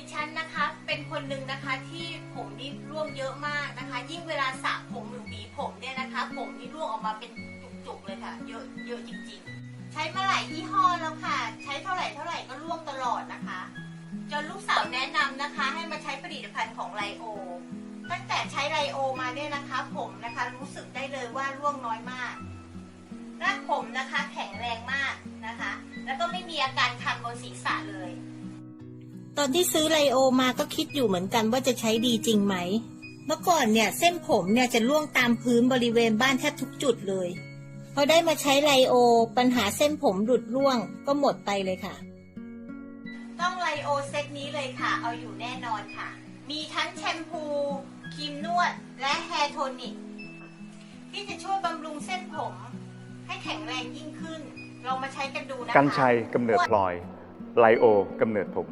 ดิฉันนะคะเป็นคนหนึ่งนะคะที่ผมนี่ร่วงเยอะมากนะคะ ยิ่งเวลาสระผมหรือหวีผมเนี่ยนะคะ ผมนี่ร่วงออกมาเป็นจุกๆเลยค่ะ เยอะเยอะจริง ๆ ใช้มาหลายยี่ห้อแล้วค่ะ ใช้เท่าไหร่เท่าไหร่ก็ร่วงตลอดนะคะจนลูกสาวแนะนำนะคะ ให้มาใช้ผลิตภัณฑ์ของไลโอตั้งแต่ใช้ไลโอมาเนี่ยนะคะ ผมนะคะรู้สึกได้เลยว่าร่วงน้อยมากรากผมนะคะ แข็งแรงมากนะคะ แล้วก็ไม่มีอาการคันบนศีรษะ อนที่ซื้อไลโอมาก็คิดอยู่เหมือนกันว่าจะใช้ดีจริงไหม เมื่อก่อนเนี่ยเส้นผมเนี่ยจะล่วงตามพื้นบริเวณบ้านแทบทุกจุดเลย พอได้มาใช้ไลโอ ปัญหาเส้นผมหลุดร่วงก็หมดไปเลยค่ะ ต้องไลโอเซตนี้เลยค่ะ เอาอยู่แน่นอนค่ะ มีทั้งแชมพูครีมนวดและแฮร์โทนิกที่จะช่วยบำรุงเส้นผม ให้แข็งแรงยิ่งขึ้นลองมาใช้กันดูนะคะ กันชัยกำเนิดพลอย ไลโอกำเนิดผม